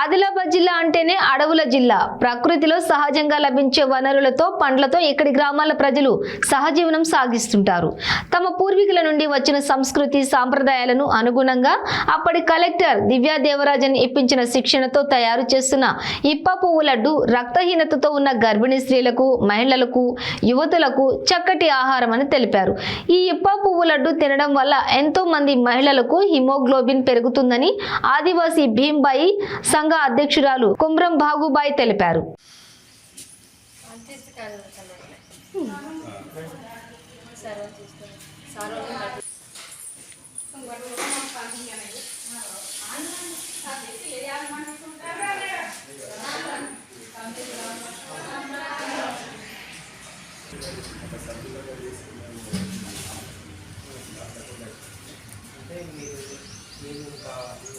ఆదిలాబాద్ జిల్లా అంటేనే అడవుల జిల్లా. ప్రకృతిలో సహజంగా లభించే వనరులతో పండ్లతో ఇక్కడి గ్రామాల ప్రజలు సహజీవనం సాగిస్తుంటారు. తమ పూర్వీకుల నుండి వచ్చిన సంస్కృతి సాంప్రదాయాలను అనుగుణంగా అప్పటి కలెక్టర్ దివ్యా దేవరాజన్ ఇప్పించిన శిక్షణతో తయారు చేస్తున్న ఇప్ప పువ్వు లడ్డు రక్తహీనతతో ఉన్న గర్భిణీ స్త్రీలకు మహిళలకు యువతులకు చక్కటి ఆహారం అని తెలిపారు. ఈ ఇప్ప పువ్వు లడ్డు తినడం వల్ల ఎంతో మంది మహిళలకు హిమోగ్లోబిన్ పెరుగుతుందని ఆదివాసీ భీంబాయి సంఘ అధ్యక్షురాలు కుమ్రం బాగుబాయి తెలిపారు. అంటే మీరు మీరు కావాలి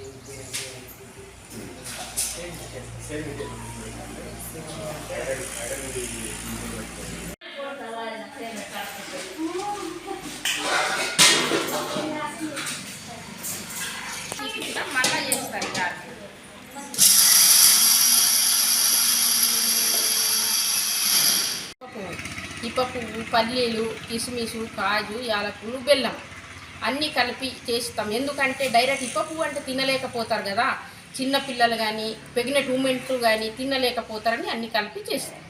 ఏంటి మళ్ళా చేస్తారు ఇక ఇప్ప పువ్వు పల్లీలు కిస్మిసు కాజు యాలకులు బెల్లం అన్నీ కలిపి చేస్తాం. ఎందుకంటే డైరెక్ట్ ఇప్ప పువ్వు అంటే తినలేకపోతారు కదా. చిన్నపిల్లలు కానీ ప్రెగ్నెంట్ ఉమెన్స్ కానీ తినలేకపోతారని అన్నీ కలిపి చేస్తాం.